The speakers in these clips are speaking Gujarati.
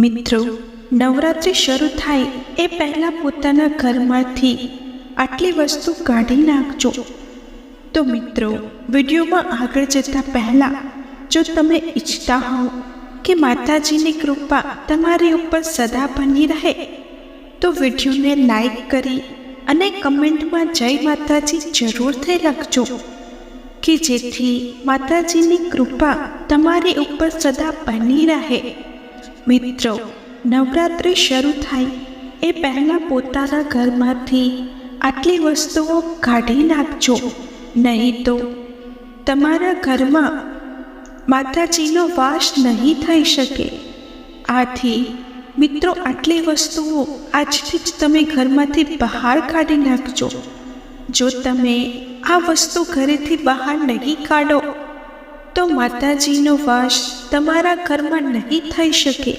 મિત્રો, નવરાત્રિ શરૂ થાય એ પહેલાં પોતાના ઘરમાંથી આટલી વસ્તુ કાઢી નાખજો. તો મિત્રો, વિડીયોમાં આગળ જતાં પહેલાં, જો તમે ઈચ્છતા હોવ કે માતાજીની કૃપા તમારી ઉપર સદા બની રહે, તો વિડીયોને લાઈક કરી અને કમેન્ટમાં જય માતાજી જરૂરથી લખજો, કે જેથી માતાજીની કૃપા તમારી ઉપર સદા બની રહે. મિત્રો, નવરાત્રિ શરૂ થાય. એ પહેલાં પોતાના ઘરમાંથી આટલી વસ્તુઓ કાઢી નાખજો. નહીં તો તમારા ઘરમાં માતાજીનો વાસ નહીં થઈ શકે. આથી, મિત્રો, આટલી વસ્તુઓ આજથી જ તમે ઘરમાંથી બહાર કાઢી નાખજો. જો તમે આ વસ્તુ ઘરેથી બહાર નહીં કાઢો તો માતાજીનો વાસ તમારા ઘરમાં નહીં થઈ શકે.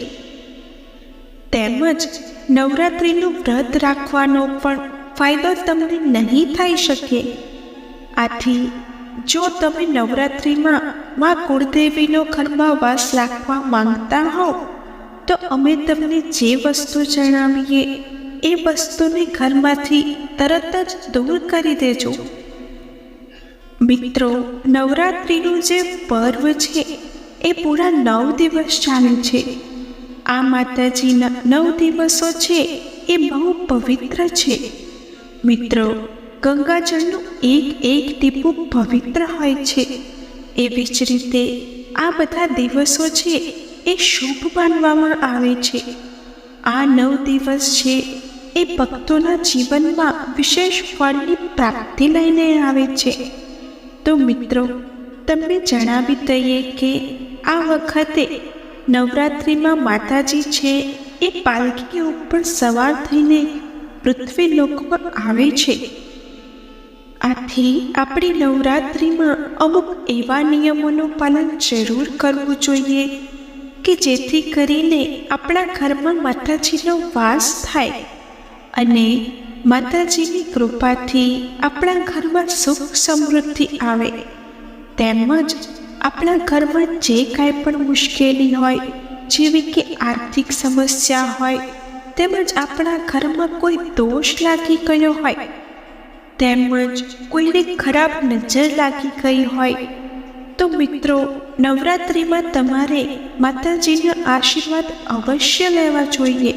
તેમજ નવરાત્રિનું વ્રત રાખવાનો પણ ફાયદો તમને નહીં થઈ શકે. આથી, જો તમે નવરાત્રિમાં મા કુળદેવીનો ઘરમાં વાસ રાખવા માંગતા હો, તો અમે તમને જે વસ્તુ જણાવીએ, એ વસ્તુને ઘરમાંથી તરત જ દૂર કરી દેજો. મિત્રો, નવરાત્રિનું જે પર્વ છે, એ પૂરા નવ દિવસ ચાલે છે. આ માતાજીના નવ દિવસો છે, એ બહુ પવિત્ર છે. મિત્રો, ગંગાજળનું એક એક ટીપું પવિત્ર હોય છે. એવી જ રીતે આ બધા દિવસો છે, એ શુભ માનવામાં આવે છે. આ નવ દિવસ છે, એ ભક્તોના જીવનમાં વિશેષ ફળની પ્રાપ્તિ લઈને આવે છે. તો મિત્રો, તમને જણાવી દઈએ કે આ વખતે નવરાત્રિમાં માતાજી છે એ પાલખી ઉપર સવાર થઈને પૃથ્વી લોકમાં આવે છે. આથી આપણે નવરાત્રિમાં અમુક એવા નિયમોનું પાલન જરૂર કરવું જોઈએ કે જેથી કરીને આપણા ઘરમાં માતાજીનો વાસ થાય અને માતાજીની કૃપાથી આપણા ઘરમાં સુખ સમૃદ્ધિ આવે. તેમજ આપણા ઘરમાં જે કાંઈ પણ મુશ્કેલી હોય, જેવી કે આર્થિક સમસ્યા હોય, તેમજ આપણા ઘરમાં કોઈ દોષ લાગી ગયો હોય, તેમજ કોઈને ખરાબ નજર લાગી ગઈ હોય, તો મિત્રો, નવરાત્રિમાં તમારે માતાજીના આશીર્વાદ અવશ્ય લેવા જોઈએ.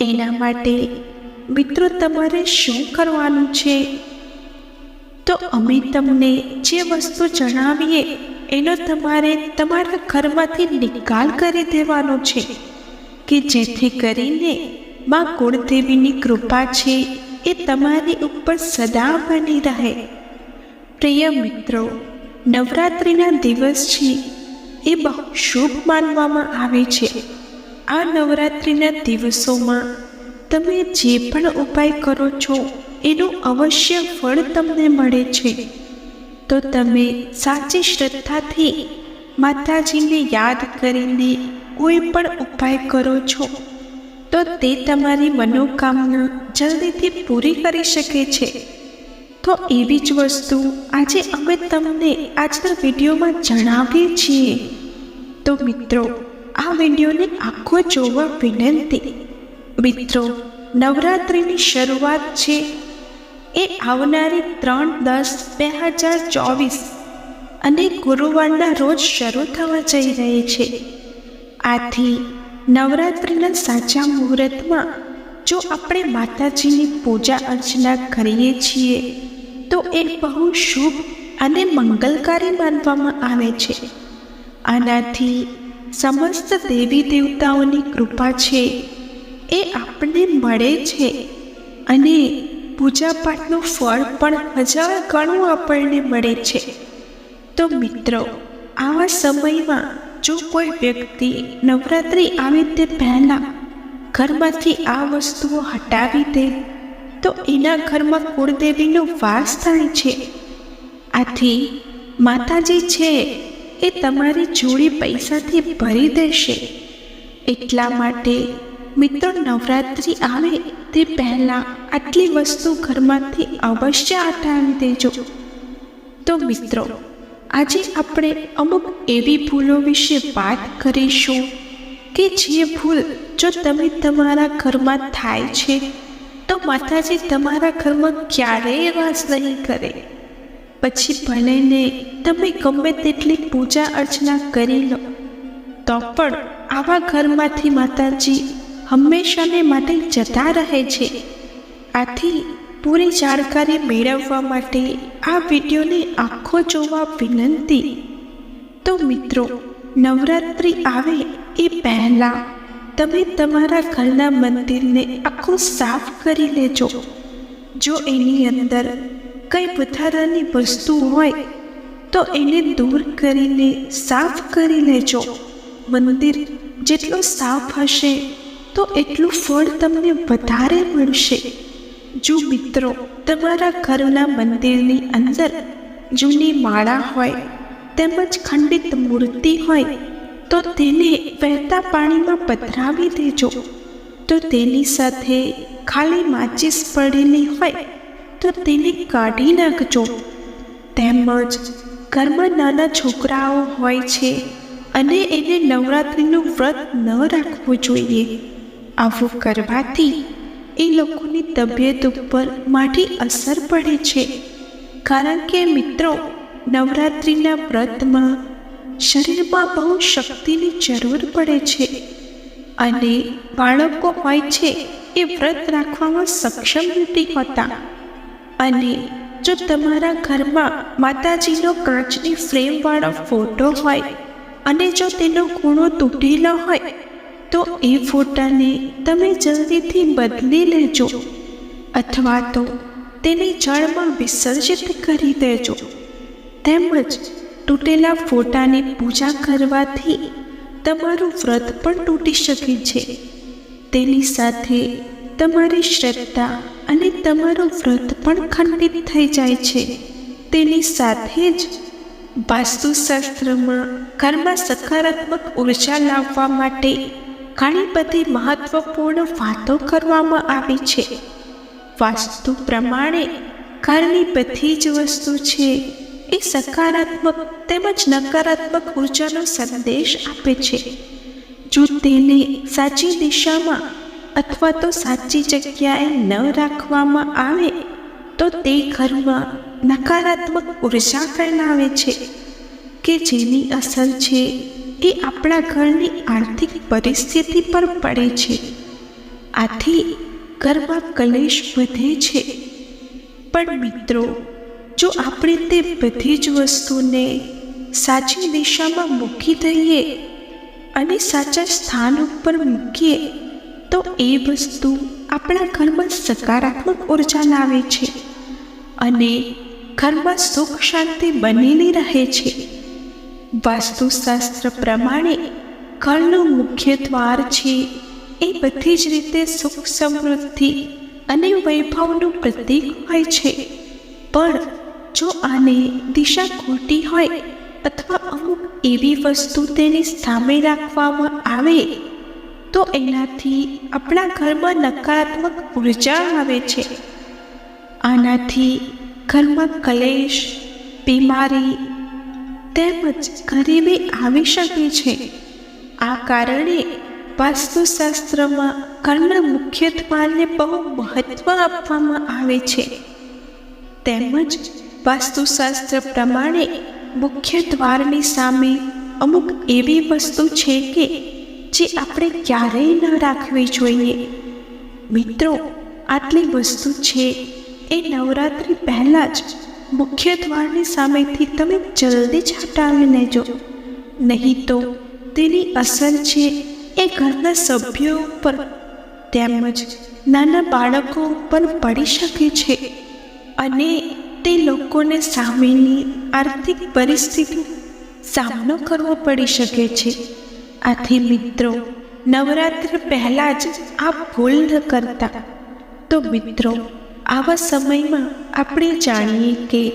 એના માટે મિત્રો, તમારે શું કરવાનું છે? તો અમે તમને જે વસ્તુ જણાવીએ, એનો તમારે તમારા ઘરમાંથી નિકાલ કરી દેવાનો છે કે જેથી કરીને માં કુળદેવીની કૃપા છે એ તમારી ઉપર સદા બની રહે. પ્રિય મિત્રો, નવરાત્રિના દિવસ છે, એ બહુ શુભ માનવામાં આવે છે. આ નવરાત્રિના દિવસોમાં તમે જે પણ ઉપાય કરો છો, એનું અવશ્ય ફળ તમને મળે છે. તો તમે સાચી શ્રદ્ધાથી માતાજીને યાદ કરીને કોઈ પણ ઉપાય કરો છો, તો તે તમારી મનોકામના જલ્દીથી પૂરી કરી શકે છે. તો એવી જ વસ્તુ આજે અમે તમને આજના વિડીયોમાં જણાવીએ છીએ. તો મિત્રો, આ વિડીયોને આખો જોવા વિનંતી મિત્રો, નવરાત્રિની શરૂઆત છે. એ આવનારી ત્રણ દસ બે હજાર ચોવીસ અને ગુરુવારના રોજ શરૂ થવા જઈ રહી છે. આથી નવરાત્રિના સાચા મુહૂર્તમાં જો આપણે માતાજીની પૂજા અર્ચના કરીએ છીએ, તો એ બહુ શુભ અને મંગલકારી માનવામાં આવે છે. આનાથી સમસ્ત દેવી દેવતાઓની કૃપા છે. એ આપણને મળે છે. અને પૂજાપાઠનું ફળ પણ હજાર ગણું આપણને મળે છે. તો મિત્રો, આવા સમયમાં જો કોઈ વ્યક્તિ નવરાત્રિ આવે તે પહેલાં ઘરમાંથી આ વસ્તુઓ હટાવી દે, તો એના ઘરમાં કુળદેવીનો વાસ થાય છે. આથી માતાજી છે એ તમારી જોડી પૈસાથી ભરી દેશે. એટલા માટે મિત્રો, નવરાત્રિ આવે તે પહેલાં આટલી વસ્તુ ઘરમાંથી અવશ્ય હટાવી દેજો. તો મિત્રો, આજે આપણે અમુક એવી ભૂલો વિશે વાત કરીશું કે જે ભૂલ જો તમે તમારા ઘરમાં થાય છે, તો માતાજી તમારા ઘરમાં ક્યારેય વાસ નહીં કરે. પછી ભલેને તમે ગમે તેટલી પૂજા અર્ચના કરી લો, તો પણ આવા ઘરમાંથી માતાજી હંમેશાને માટે જતા રહે છે. આથી પૂરી જાણકારી મેળવવા માટે આ વિડીયોને આખો જોવા વિનંતી. તો મિત્રો, નવરાત્રિ આવે એ પહેલાં તમે તમારા ઘરના મંદિરને આખું સાફ કરી લેજો. જો એની અંદર કંઈ વધારાની વસ્તુ હોય, તો એને દૂર કરીને સાફ કરી લેજો. મંદિર જેટલું સાફ હશે તો એટલું ફળ તમને વધારે મળશે. જો મિત્રો, તમારા ઘરના મંદિરની અંદર જૂની માળા હોય, તેમજ ખંડિત મૂર્તિ હોય, તો તેને વહેતા પાણીમાં પધરાવી દેજો. તો તેની સાથે ખાલી માચીસ પડેલી હોય, તો તેને કાઢી નાખજો. તેમજ ઘરમાં નાના છોકરાઓ હોય છે, અને એને નવરાત્રિનું વ્રત ન રાખવું જોઈએ. આવું કરવાથી એ લોકોની તબિયત ઉપર માઠી અસર પડે છે. કારણ કે મિત્રો, નવરાત્રિના વ્રતમાં શરીરમાં બહુ શક્તિની જરૂર પડે છે અને બાળકો હોય છે એ વ્રત રાખવામાં સક્ષમ નથી હોતા. અને જો તમારા ઘરમાં માતાજીનો કાચની ફ્રેમવાળો ફોટો હોય અને જો તેનો ખૂણો તૂટેલો હોય તો એ ફોટાને તમે જલ્દીથી બદલી લેજો અથવા તો તેને જળમાં વિસર્જિત કરી દેજો. તેમજ તૂટેલા ફોટાની પૂજા કરવાથી તમારું વ્રત પણ તૂટી શકે છે. તેની સાથે તમારી શ્રદ્ધા અને તમારું વ્રત પણ ખંડિત થઈ જાય છે. તેની સાથે જ વાસ્તુશાસ્ત્રમાં ઘરમાં સકારાત્મક ઊર્જા લાવવા માટે ઘણી બધી મહત્વપૂર્ણ વાતો કરવામાં આવી છે. વાસ્તુ પ્રમાણે ઘરની બધી જ વસ્તુ છે એ સકારાત્મક તેમજ નકારાત્મક ઉર્જાનો સંદેશ આપે છે. જો તેને સાચી દિશામાં અથવા તો સાચી જગ્યાએ ન રાખવામાં આવે, તો તે ઘરમાં નકારાત્મક ઊર્જા ફેલાવે છે કે જેની અસર છે એ આપણા ઘરની આર્થિક પરિસ્થિતિ પર પડે છે. આથી ઘરમાં કલેશ વધે છે. પણ મિત્રો, જો આપણે તે બધી જ વસ્તુને સાચી દિશામાં મૂકી દઈએ અને સાચા સ્થાન ઉપર મૂકીએ, તો એ વસ્તુ આપણા ઘરમાં સકારાત્મક ઊર્જા લાવે છે અને ઘરમાં સુખ શાંતિ બનેલી રહે છે. વાસ્તુશાસ્ત્ર પ્રમાણે ઘરનું મુખ્ય દ્વાર છે. એ બધી જ રીતે સુખ સમૃદ્ધિ અને વૈભવનું પ્રતીક હોય છે. પણ જો આને દિશા ખોટી હોય અથવા અમુક એવી વસ્તુ તેની સામે રાખવામાં આવે, તો એનાથી આપણા ઘરમાં નકારાત્મક ઊર્જા આવે છે. આનાથી ઘરમાં કલેશ, બીમારી તેમજ ગરીબી આવી શકે છે. આ કારણે વાસ્તુશાસ્ત્રમાં કર્ણ મુખ્ય દ્વારને બહુ મહત્વ આપવામાં આવે છે. તેમજ વાસ્તુશાસ્ત્ર પ્રમાણે મુખ્ય દ્વારની સામે અમુક એવી વસ્તુ છે કે, જે આપણે ક્યારેય ન રાખવી જોઈએ. મિત્રો, આટલી વસ્તુ છે એ નવરાત્રિ પહેલાં જ મુખ્ય દ્વારની સામેથી તમે જલ્દી જ હટાવી લેજો. નહીં તો તેની અસર છે એ ઘરના સભ્યો ઉપર. તેમજ નાના બાળકો ઉપર પડી શકે છે અને તે લોકોને સામેની આર્થિક પરિસ્થિતિ સામનો કરવો પડી શકે છે. આથી મિત્રો, નવરાત્રિ પહેલાં જ આ ભૂલ ન કરતા. તો મિત્રો આવા સમયમાં આપણે જાણીએ કે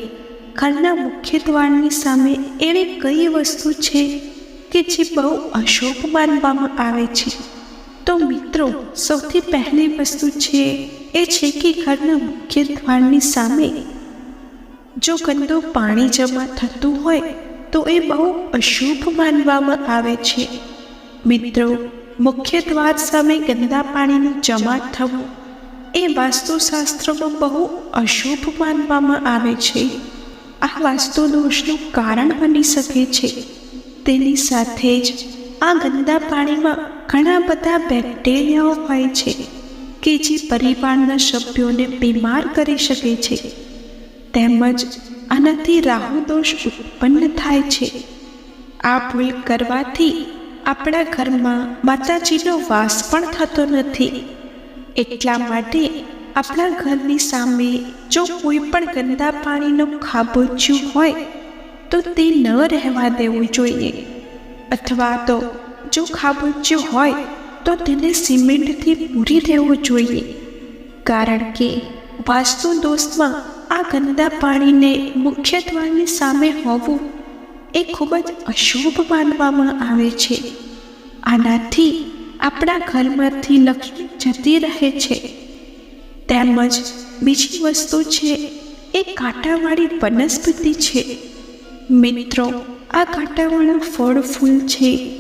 ઘરના મુખ્ય દ્વારની સામે એવી કઈ વસ્તુ છે કે જે બહુ અશુભ માનવામાં આવે છે? તો મિત્રો, સૌથી પહેલી વસ્તુ છે એ છે કે ઘરના મુખ્ય દ્વારની સામે જો ગંદુ પાણી જમા થતું હોય તો એ બહુ અશુભ માનવામાં આવે છે. મિત્રો મુખ્ય દ્વાર સામે ગંદા પાણીનું જમા થવું એ વાસ્તુશાસ્ત્રમાં બહુ અશુભ માનવામાં આવે છે. આ વાસ્તુ દોષનું કારણ બની શકે છે. તેની સાથે જ આ ગંદા પાણીમાં ઘણા બધા બેક્ટેરિયાઓ હોય છે કે જે પરિવારના સભ્યોને બીમાર કરી શકે છે. તેમજ આનાથી રાહુ દોષ ઉત્પન્ન થાય છે. આ ભૂલ કરવાથી આપણા ઘરમાં માતાજીનો વાસ પણ થતો નથી. એટલા માટે આપણા ઘરની સામે જો કોઈ પણ ગંદા પાણીનું ખાબોચિયું હોય, તો તે ન રહેવા દેવું જોઈએ. અથવા તો જો ખાબોચિયું હોય, તો તેને સિમેન્ટથી પૂરી દેવું જોઈએ. કારણ કે વાસ્તુ દોષમાં આ ગંદા પાણીને મુખ્ય દ્વારની સામે હોવું એ ખૂબ જ અશુભ માનવામાં આવે છે. આનાથી આપણા ઘરમાંથી લક્ષ્મી જતી રહે છે. તેમજ બીજી વસ્તુ છે, એ કાંટાવાળી વનસ્પતિ છે. મિત્રો, આ કાંટાવાળા ફળ ફૂલ છે.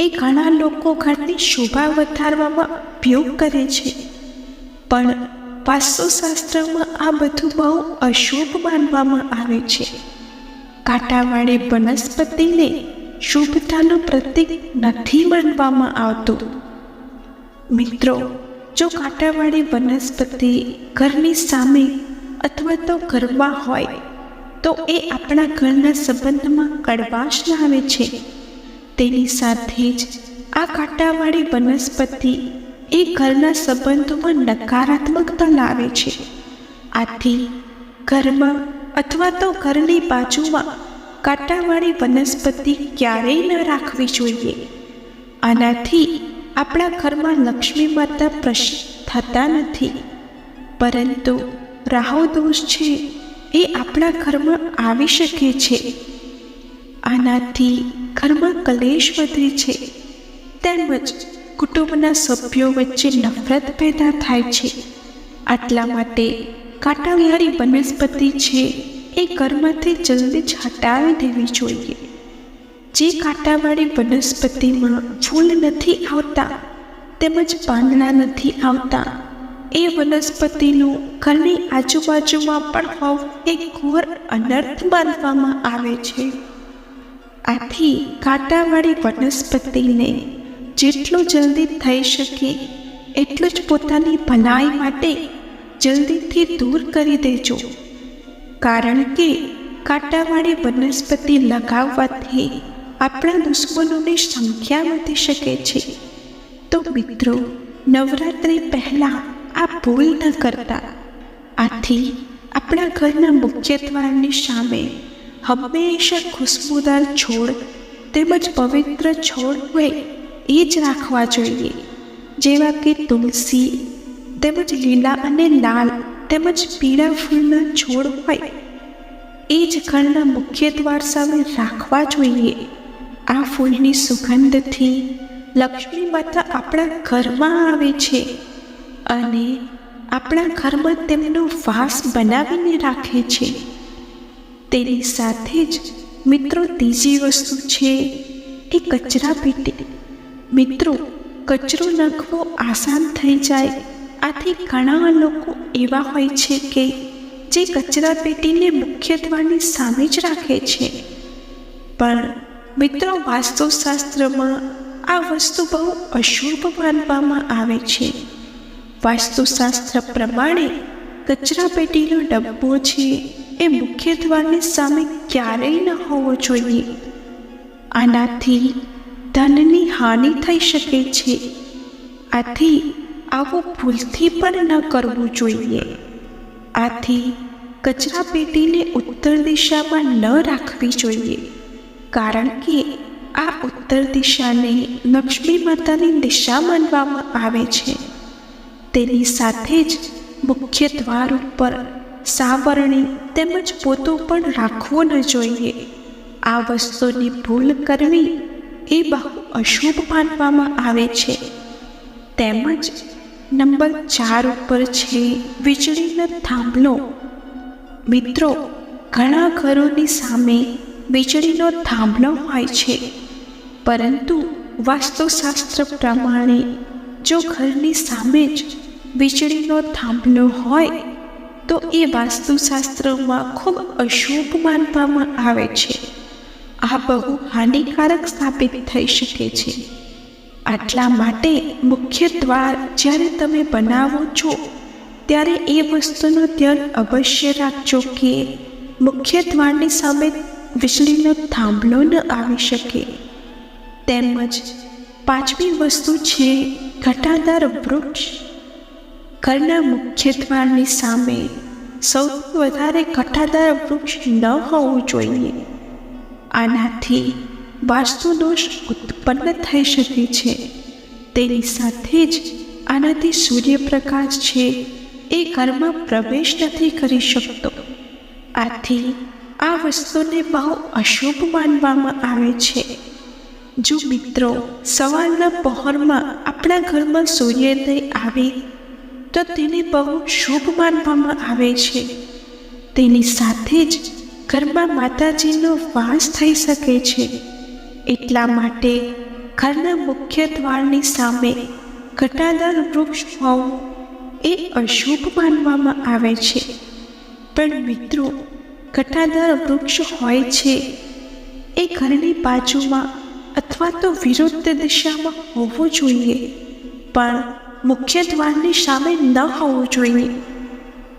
એ ઘણા લોકો ઘરની શોભા વધારવામાં ઉપયોગ કરે છે. પણ વાસ્તુશાસ્ત્રમાં આ બધું બહુ અશુભ માનવામાં આવે છે. કાંટાવાળી વનસ્પતિને શુભતાનું પ્રતીક નથી માનવામાં આવતું. મિત્રો, જો કાંટાવાળી વનસ્પતિ ઘરની સામે અથવા તો ઘરમાં હોય, તો એ આપણા ઘરના સંબંધમાં કડવાશ લાવે છે. તેની સાથે જ આ કાંટાવાળી વનસ્પતિ એ ઘરના સંબંધોમાં નકારાત્મકતા લાવે છે. આથી ઘરમાં અથવા તો ઘરની બાજુમાં કાંટાવાળી વનસ્પતિ ક્યારેય ન રાખવી જોઈએ. આનાથી આપણા ઘરમાં લક્ષ્મી માતા પ્રશ્ન થતા નથી. પરંતુ રાહુ દોષ છે એ આપણા ઘરમાં આવી શકે છે. આનાથી ઘરમાં કલેશ વધે છે. તેમજ કુટુંબના સભ્યો વચ્ચે નફરત પેદા થાય છે. આટલા માટે કાંટાવાળી વનસ્પતિ છે એ ઘરમાંથી જલ્દી જ હટાવી દેવી જોઈએ. જે કાંટાવાળી વનસ્પતિમાં ફૂલ નથી આવતા, તેમજ પાંદડા નથી આવતા, એ વનસ્પતિનું ઘરની આજુબાજુમાં પણ હોવું એ ઘોર અનર્થ માનવામાં આવે છે. આથી કાંટાવાળી વનસ્પતિને જેટલું જલ્દી થઈ શકે, એટલું જ પોતાની ભલાઈ માટે જલ્દીથી દૂર કરી દેજો. કારણ કે કાંટાવાળી વનસ્પતિ લગાવવાથી આપણા દુશ્મનોની સંખ્યા વધી શકે છે. તો મિત્રો, નવરાત્રિ પહેલાં આ ભૂલ ન કરતા. આથી આપણા ઘરના મુખ્ય દ્વારની સામે હંમેશા ખુશ્બુદાર છોડ તેમજ પવિત્ર છોડ હોય એ જ રાખવા જોઈએ. જેવા કે તુલસી તેમજ લીલા અને લાલ તેમજ પીળા ફૂલના છોડ હોય, એ જ ઘરના મુખ્ય દ્વાર સામે રાખવા જોઈએ. આ ફૂલની સુગંધથી લક્ષ્મી માતા આપણા ઘરમાં આવે છે અને આપણા ઘરમાં તેમનો વાસ બનાવીને રાખે છે. તેની સાથે જ મિત્રો ત્રીજી વસ્તુ છે, એ કચરા પેટી મિત્રો, કચરો નાખવો આસાન થઈ જાય આથી ઘણા લોકો એવા હોય છે કે જે કચરા પેટીને મુખ્ય સામે જ રાખે છે. પણ મિત્રો, વાસ્તુશાસ્ત્રમાં આ વસ્તુ બહુ અશુભ માનવામાં આવે છે. વાસ્તુશાસ્ત્ર પ્રમાણે કચરા પેટીનો ડબ્બો છે એ મુખ્ય સામે ક્યારેય ન હોવો જોઈએ. આનાથી ધનની હાનિ થઈ શકે છે. આથી આવું ભૂલથી પણ ન કરવું જોઈએ. આથી કચરા પેટીને ઉત્તર દિશામાં ન રાખવી જોઈએ. કારણ કે આ ઉત્તર દિશાને લક્ષ્મી માતાની દિશા માનવામાં આવે છે. તેની સાથે જ મુખ્ય દ્વાર ઉપર સાવરણી તેમજ પોતો પણ રાખવો ન જોઈએ. આ વસ્તુની ભૂલ કરવી એ બહુ અશુભ માનવામાં આવે છે. તેમજ નંબર ચાર ઉપર છે, વીજળીનો થાંભલો. મિત્રો, ઘણા ઘરોની સામે વીજળીનો થાંભલો હોય છે. પરંતુ વાસ્તુશાસ્ત્ર પ્રમાણે જો ઘરની સામે જ વીજળીનો થાંભલો હોય, તો એ વાસ્તુશાસ્ત્રમાં ખૂબ અશુભ માનવામાં આવે છે. આ બહુ હાનિકારક સ્થાપિત થઈ શકે છે. આટલા માટે મુખ્ય દ્વાર જ્યારે તમે બનાવો છો, ત્યારે એ વસ્તુનું ધ્યાન અવશ્ય રાખજો કે મુખ્ય દ્વારની સામે વીજળીનો થાંભલો ન આવી શકે. તેમજ પાંચમી વસ્તુ છે ઘટાદાર વૃક્ષ. ઘરના મુખ્ય દ્વારની સામે સૌથી વધારે ઘટાદાર વૃક્ષ ન હોવું જોઈએ. આનાથી વાસ્તુદોષ ઉત્પન્ન થઈ શકે છે. તેની સાથે જ આનાથી સૂર્યપ્રકાશ છે એ ઘરમાં પ્રવેશ નથી કરી શકતો. આથી આ વસ્તુને બહુ અશુભ માનવામાં આવે છે. જો મિત્રો સવારના પહોરમાં આપણા ઘરમાં સૂર્યોદય આવે, તો તેને બહુ શુભ માનવામાં આવે છે. તેની સાથે જ ઘરમાં માતાજીનો વાસ થઈ શકે છે. એટલા માટે ઘરના મુખ્ય દ્વારની સામે ઘટાદાર વૃક્ષ હોવું એ અશુભ માનવામાં આવે છે. પણ મિત્રો, ઘટાદાર વૃક્ષ હોય છે એ ઘરની બાજુમાં અથવા તો વિરુદ્ધ દિશામાં હોવું જોઈએ. પણ મુખ્ય દ્વારની સામે ન હોવું જોઈએ.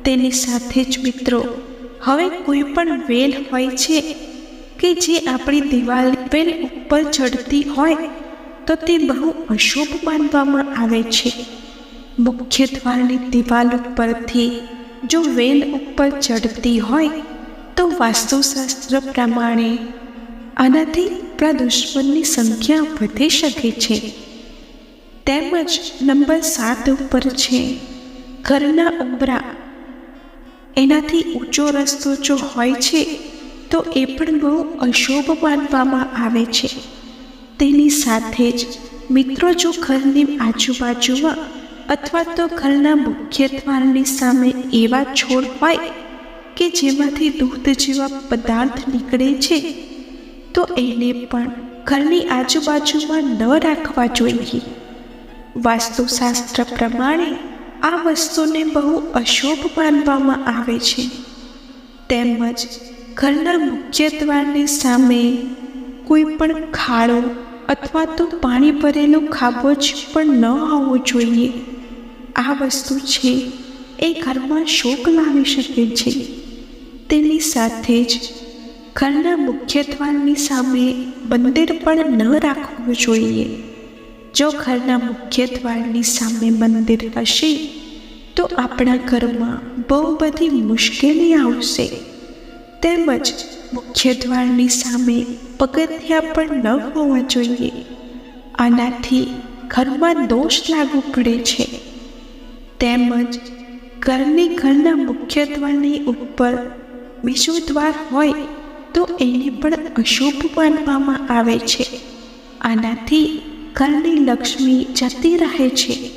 તેની સાથે જ મિત્રો, હવે કોઈ પણ વેલ હોય છે કે જે આપણી દિવાલ વેલ ઉપર ચડતી હોય તો તે બહુ અશુભ માનવામાં આવે છે. મુખ્ય દ્વારની દિવાલ ઉપરથી જો વેલ ઉપર ચડતી હોય તો વાસ્તુશાસ્ત્ર પ્રમાણે આનાથી આપણા સંખ્યા વધી શકે છે. તેમજ નંબર સાત ઉપર છે, ઘરના ઉંબરા એનાથી ઊંચો રસ્તો જો હોય છે તો એ પણ બહુ અશુભ માનવામાં આવે છે. તેની સાથે જ મિત્રો જો ઘરની આજુબાજુમાં અથવા તો ઘરના મુખ્ય દ્વારની સામે એવા છોડ હોય કે જેમાંથી દૂધ જેવા પદાર્થ નીકળે છે, તો એને પણ ઘરની આજુબાજુમાં ન રાખવા જોઈએ. વાસ્તુશાસ્ત્ર પ્રમાણે આ વસ્તુને બહુ અશુભ માનવામાં આવે છે. તેમજ ઘરના મુખ્ય દ્વારની સામે કોઈ પણ ખાડો અથવા તો પાણી ભરેલો ખાબોચ પણ ન હોવો જોઈએ. આ વસ્તુ છે, એ ઘરમાં શોક લાવી શકે છે. તેની સાથે જ ઘરના મુખ્ય દ્વારની સામે મંદિર પણ ન રાખવું જોઈએ. જો ઘરના મુખ્ય દ્વારની સામે મંદિર હશે, તો આપણા ઘરમાં બહુ બધી મુશ્કેલી આવશે. તેમજ મુખ્ય દ્વારની સામે પગથિયા પણ ન હોવા જોઈએ. આનાથી ઘરમાં દોષ લાગુ પડે છે. તેમજ ઘરની ઘરના મુખ્ય દ્વારની ઉપર બીજું દ્વાર હોય તો એને પણ અશુભ માનવામાં આવે છે. આનાથી ઘરની લક્ષ્મી જતી રહે છે.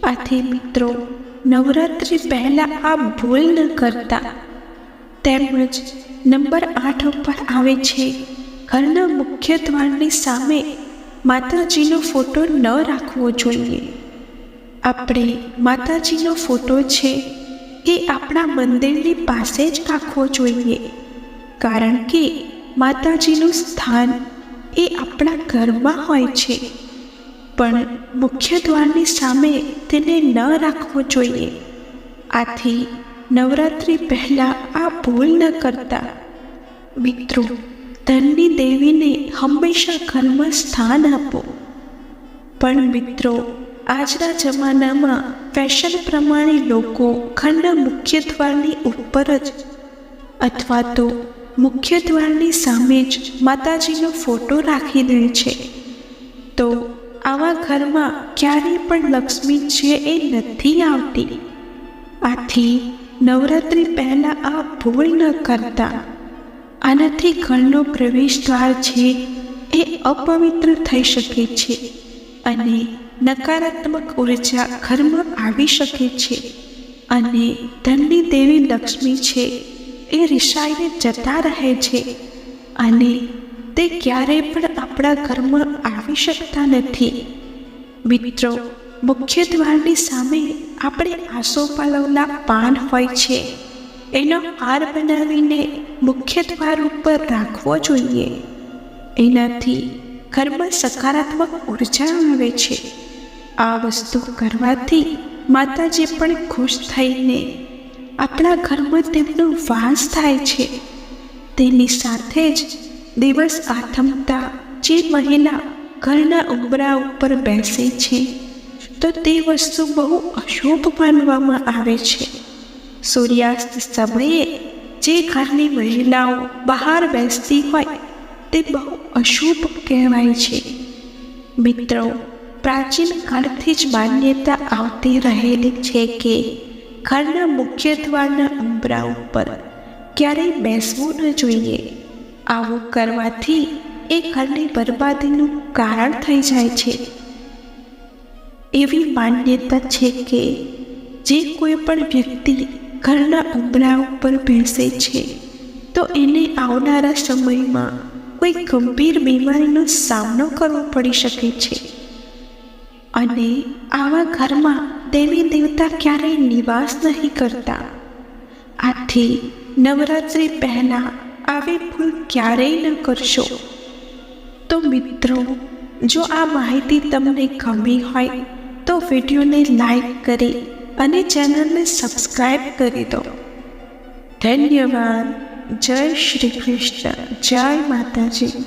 આથી મિત્રો, નવરાત્રિ પહેલાં આ ભૂલ ન કરતા. તેમજ નંબર આઠ ઉપર આવે છે. ઘરના મુખ્ય દ્વારની સામે માતાજીનો ફોટો ન રાખવો જોઈએ. આપણે માતાજીનો ફોટો છે એ આપણા મંદિરની પાસે જ રાખવો જોઈએ. કારણ કે માતાજીનું સ્થાન એ આપણા ઘરમાં હોય છે. પણ મુખ્ય દ્વારની સામે તેને ન રાખવો જોઈએ. આથી નવરાત્રિ પહેલાં આ ભૂલ ન કરતા. મિત્રો, ધનની દેવીને હંમેશા ઘરમાં સ્થાન આપો. પણ મિત્રો, આજના જમાનામાં ફેશન પ્રમાણે લોકો ઘરના મુખ્ય દ્વારની ઉપર જ અથવા તો મુખ્ય દ્વારની સામે જ માતાજીનો ફોટો રાખી દે છે. તો આવા ઘરમાં ક્યારેય પણ લક્ષ્મી છે એ નથી આવતી. આથી નવરાત્રિ પહેલાં આ ભૂલ ન કરતા. આનાથી ઘરનો પ્રવેશ દ્વાર છે એ અપવિત્ર થઈ શકે છે અને નકારાત્મક ઊર્જા ઘરમાં આવી શકે છે. અને ધનની દેવી લક્ષ્મી છે એ રિસાઈને જતા રહે છે અને તે ક્યારેય પણ આપણા ઘરમાં આવી શકતા નથી. મિત્રો મુખ્ય દ્વારની સામે આપણે આસોપાલવના પાન હોય છે. એનો હાર બનાવીને મુખ્ય દ્વાર ઉપર રાખવો જોઈએ. એનાથી ઘરમાં સકારાત્મક ઊર્જા આવે છે. આ વસ્તુ કરવાથી માતાજી પણ ખુશ થઈને આપણા ઘરમાં તેમનો વાસ થાય છે. તેની સાથે જ દિવસ આથમતા જે મહિલા ઘરના ઉંબરા ઉપર બેસે છે તો તે વસ્તુ બહુ અશુભ માનવામાં આવે છે. સૂર્યાસ્ત સમયે જે ઘરની મહિલાઓ બહાર બેસતી હોય તે બહુ અશુભ કહેવાય છે. મિત્રો, પ્રાચીન કાળથી જ માન્યતા આવતી રહેલી છે કે ઘરના મુખ્ય દ્વારના ઉંબરા ઉપર ક્યારેય બેસવું ન જોઈએ. આવું કરવાથી એ ઘરની બરબાદીનું કારણ થઈ જાય છે. એવી માન્યતા છે કે જે કોઈ પણ વ્યક્તિ ઘરના ઉંબરા ઉપર બેસે છે, તો એને આવનારા સમયમાં કોઈ ગંભીર બીમારીનો સામનો કરવો પડી શકે છે. અને આવા ઘરમાં દેવી દેવતા ક્યારેય નિવાસ નહીં કરતા. આથી નવરાત્રિ પહેલાં આવી ભૂલ ક્યારેય ન કરશો. તો મિત્રો, જો આ માહિતી તમને ગમી હોય તો વિડીયોને લાઈક કરી અને ચેનલને સબસ્ક્રાઈબ કરી દો. ધન્યવાદ. જય શ્રી કૃષ્ણ. જય માતાજી.